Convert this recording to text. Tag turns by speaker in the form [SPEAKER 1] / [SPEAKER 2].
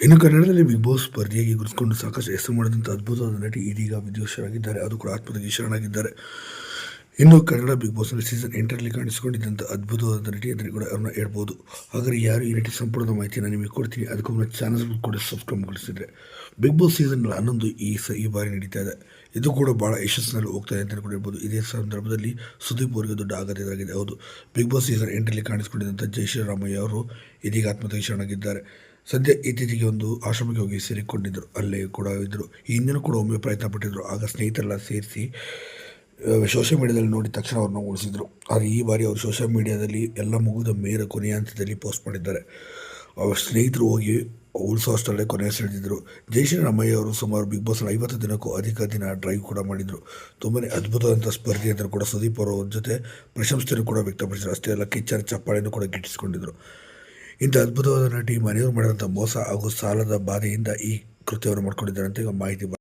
[SPEAKER 1] ಇನ್ನು ಕನ್ನಡದಲ್ಲಿ big boss ಸ್ಪರ್ಧೆಯಾಗಿ ಗುರುತಿಸಿಕೊಂಡು ಸಾಕಷ್ಟು ಹೆಸರು ಮಾಡಿದಂಥ ಅದ್ಭುತವಾದ ನಟಿ ಇದೀಗ ವಿದ್ಯುಷರಾಗಿದ್ದಾರೆ ಅದು ಕೂಡ ಆತ್ಮಹತ್ಯೆಗೆ ಶರಣಾಗಿದ್ದಾರೆ ಇನ್ನು ಕನ್ನಡ ಬಿಗ್ ಬಾಸ್ನಲ್ಲಿ ಸೀಸನ್ ಎಂಟರಲ್ಲಿ ಕಾಣಿಸಿಕೊಂಡಿದ್ದಂಥ ಅದ್ಭುತವಾದ ನಟಿ ಅಂದರೆ ಕೂಡ ಅವ್ರನ್ನ ಹೇಳ್ಬೋದು. ಹಾಗಾದರೆ ಯಾರು ಈ ನಟಿ ಸಂಪೂರ್ಣ ಮಾಹಿತಿಯನ್ನು ನಿಮಗೆ ಕೊಡ್ತೀನಿ? ಅದಕ್ಕೂ ಮುನ್ನ ಚಾನಲ್ ಕೂಡ ಸಬ್ಸ್ಕ್ರೈಬ್ ಮಾಡಿಸಿದ್ರೆ ಬಿಗ್ ಬಾಸ್ ಸೀಸನ್ ಹನ್ನೊಂದು ಈ ಸ, ಈ ಬಾರಿ ನಡೀತಾ ಇದೆ. ಇದು ಕೂಡ ಭಾಳ ಯಶಸ್ಸಿನಲ್ಲಿ ಹೋಗ್ತಾ ಇದೆ ಅಂತ ಕೂಡ ಹೇಳ್ಬೋದು. ಇದೇ ಸಂದರ್ಭದಲ್ಲಿ ಸುದೀಪ್ ಅವರಿಗೆ ದೊಡ್ಡ ಆಘಾತ ಎದುರಾಗಿದೆ. ಹೌದು ಬಿಗ್ ಬಾಸ್ ಸೀಸನ್ ಎಂಟರಲ್ಲಿ ಕಾಣಿಸಿಕೊಂಡಿದ್ದಂಥ ಜೈ ಶ್ರೀರಾಮಯ್ಯ ಅವರು ಇದೀಗ ಆತ್ಮಹತ್ಯೆಗೆ ಶರಣಾಗಿದ್ದಾರೆ ಸದ್ಯ ಇತ್ತೀಚೆಗೆ ಒಂದು ಆಶ್ರಮಕ್ಕೆ ಹೋಗಿ ಸೇರಿಕೊಂಡಿದ್ದರು. ಅಲ್ಲೇ ಕೂಡ ಇದ್ದರು. ಹಿಂದಿನೂ ಕೂಡ ಒಮ್ಮೆ ಪ್ರಯತ್ನ ಪಟ್ಟಿದ್ದರು. ಆಗ ಸ್ನೇಹಿತರೆಲ್ಲ ಸೇರಿಸಿ ಸೋಷಿಯಲ್ ಮೀಡಿಯಾದಲ್ಲಿ ನೋಡಿದ ತಕ್ಷಣ ಅವ್ರನ್ನ ಉಳಿಸಿದರು ಆದರೆ ಈ ಬಾರಿ ಅವರು ಸೋಷಿಯಲ್ ಮೀಡಿಯಾದಲ್ಲಿ ಎಲ್ಲ ಮುಗಿದ ಮೇರ ಕೊನೆಯ ಹಂತದಲ್ಲಿ ಪೋಸ್ಟ್ ಮಾಡಿದ್ದಾರೆ. ಅವರ ಸ್ನೇಹಿತರು ಹೋಗಿ ಉಳಿಸೋ ಅಷ್ಟರಲ್ಲೇ ಕೊನೆಯ ಸೆಳೆದಿದ್ದರು ಜಯಶ್ರೀರಾಮಯ್ಯ ಅವರು ಸುಮಾರು ಬಿಗ್ ಬಾಸ್ ಐವತ್ತು ದಿನಕ್ಕೂ ಅಧಿಕ ದಿನ ಡ್ರೈವ್ ಕೂಡ ಮಾಡಿದರು. ತುಂಬನೇ ಅದ್ಭುತವಾದಂಥ ಸ್ಪರ್ಧೆ ಅಂತ ಕೂಡ ಸುದೀಪ್ ಅವರ ಜೊತೆ ಪ್ರಶಂಸೆಯನ್ನು ಕೂಡ ವ್ಯಕ್ತಪಡಿಸಿದರು. ಅಷ್ಟೇ ಅಲ್ಲ, ಕಿಚ್ಚರ್ ಚಪ್ಪಾಳೆಯನ್ನು ಕೂಡ ಗಿಟ್ಟಿಸಿಕೊಂಡಿದ್ದರು ಇಂಥ ಅದ್ಭುತವಾದ ನಟಿ ಮನೆಯವರು ಮಾಡಿದಂಥ ಮೋಸ ಹಾಗೂ ಸಾಲದ ಬಾಧೆಯಿಂದ ಈ ಕೃತ್ಯವನ್ನು ಮಾಡಿಕೊಂಡಿದ್ದಾರೆ ಅಂತ ಈಗ ಮಾಹಿತಿ